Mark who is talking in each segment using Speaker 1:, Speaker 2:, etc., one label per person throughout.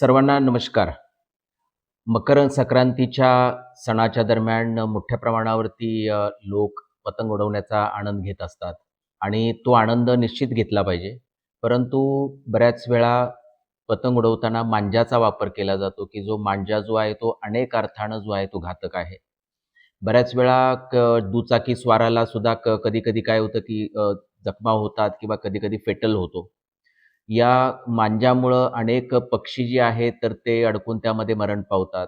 Speaker 1: सर्वांना नमस्कार. मकर संक्रांतीच्या सणाच्या दरम्यान मोठ्या प्रमाणावरती लोक पतंग उडवण्याचा आनंद घेत असतात आणि तो आनंद निश्चित घेतला पाहिजे. परंतु बऱ्याच वेळा पतंग उडवताना मांजाचा वापर केला जातो की जो मांजा जो आहे तो अनेक अर्थानं जो आहे तो घातक आहे. बऱ्याच वेळा क दुचाकी स्वाराला सुद्धा क कधी कधी काय होतं की जखमा होतात किंवा कधी कधी फेटल होतो. या मांजामुळं अनेक पक्षी जे आहेत तर ते अडकून त्यामध्ये मरण पावतात.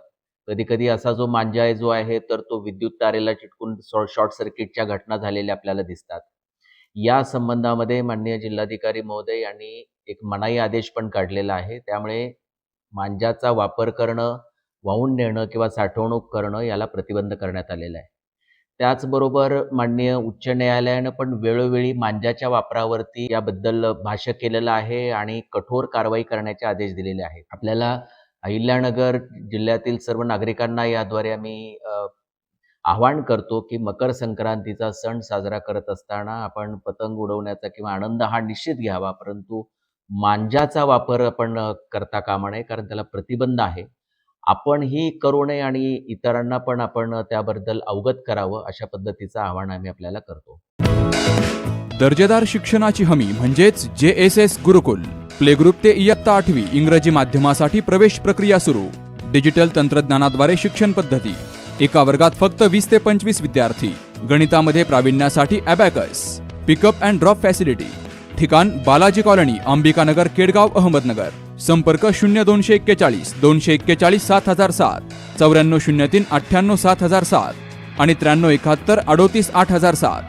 Speaker 1: कधी कधी असा जो मांजा आहे जो आहे तर तो विद्युत तारेला चिटकून शॉर्ट सर्किटच्या घटना झालेल्या आपल्याला दिसतात. या संबंधामध्ये माननीय जिल्हाधिकारी महोदय यांनी एक मनाई आदेश पण काढलेला आहे. त्यामुळे मांजाचा वापर करणं वाहून नेणं किंवा साठवणूक करणं याला प्रतिबंध करण्यात आलेला आहे. त्याचबरोबर माननीय उच्च न्यायालयानं पण वेळोवेळी मांजाच्या वापरावरती याबद्दल भाष्य केलेलं आहे आणि कठोर कारवाई करण्याचे आदेश दिलेले आहेत. आपल्याला अहिल्यानगर जिल्ह्यातील सर्व नागरिकांना याद्वारे आम्ही आवाहन करतो की मकर संक्रांतीचा सण साजरा करत असताना आपण पतंग उडवण्याचा किंवा आनंद हा निश्चित घ्यावा परंतु मांजाचा वापर आपण करता कामा नये कारण त्याला प्रतिबंध आहे. आपणही करू नये आणि इतरांना पण आपण त्याबद्दल अवगत करावं अशा पद्धतीचं आवाहन आम्ही आपल्याला करतो.
Speaker 2: दर्जेदार शिक्षणाची हमी म्हणजेच J S S Gurukul. Play group ते इयत्ता आठवी इंग्रजी माध्यमासाठी प्रवेश प्रक्रिया सुरू. डिजिटल तंत्रज्ञानाद्वारे शिक्षण पद्धती. एका वर्गात फक्त वीस ते पंचवीस विद्यार्थी. गणितामध्ये प्रावीण्यासाठी abacus pickup and drop facility ठिकाण बालाजी कॉलनी अंबिकानगर केडगाव अहमदनगर. संपर्क शून्य दोनशे एक्केचाळीस दोनशे एक्केचाळीस सात हजार सात चौऱ्याण्णव शून्य तीन अठ्ठ्याण्णव सात हजार सात आणि त्र्याण्णव एकाहत्तर अडोतीस आठ हजार सात.